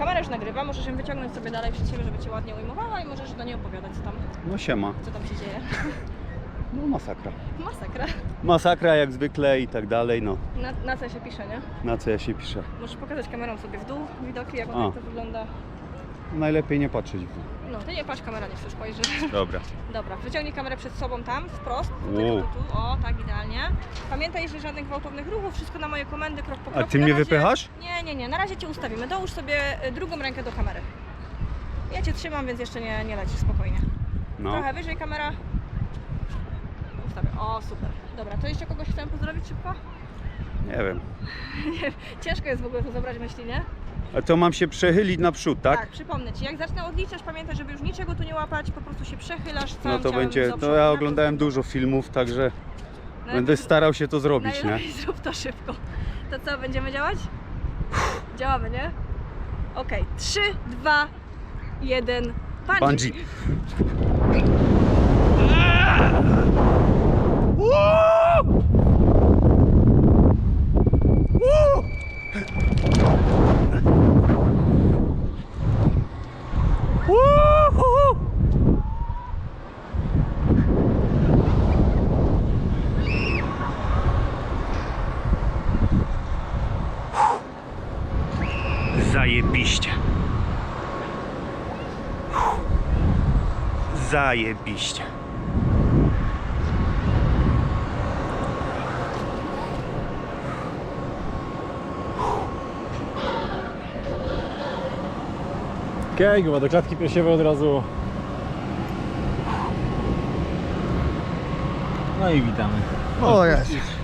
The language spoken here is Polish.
kamera już nagrywa, możesz ją wyciągnąć sobie dalej przed siebie, żeby cię ładnie ujmowała i możesz do niej opowiadać, co tam, No siema. co tam się dzieje. No masakra. Masakra. Masakra jak zwykle i tak dalej, no. Na, na co się pisze, nie? Na co ja się piszę? Możesz pokazać kamerą sobie w dół widoki, jak A. tak to wygląda. Najlepiej nie patrzeć w dół. No, ty nie patrz, kamera nie chce spojrzeć. Dobra. Dobra, wyciągnij kamerę przed sobą tam, wprost. Wow. tu. O, tak idealnie. Pamiętaj, że żadnych gwałtownych ruchów, wszystko na moje komendy, krok po A kroku. ty Na mnie razie- wypychasz? Nie, nie, nie, na razie cię ustawimy. Dołóż sobie y, drugą rękę do kamery. Ja cię trzymam, więc jeszcze nie, nie lecisz spokojnie. No. Trochę wyżej kamera. Ustawię. O, super. Dobra, to jeszcze kogoś chciałem pozdrowić szybko? Nie wiem. Ciężko jest w ogóle to zabrać myśli, nie? A to mam się przechylić naprzód, tak? Tak, przypomnę Ci, jak zacznę odliczać, pamiętaj, żeby już niczego tu nie łapać, po prostu się przechylasz całym No to ciałem będzie. do No przodu, ja na oglądałem dużo filmów, także Najlepiej będę zrób- starał się to zrobić, nie? Najlepiej zrób to szybko. To co, będziemy działać? Działamy, nie? Okej, 3, 2, 1, bungee. Bungee. Zajebiście. Zajebiście. Okej, chyba do klatki piersiowej od razu. No i witamy. O jest.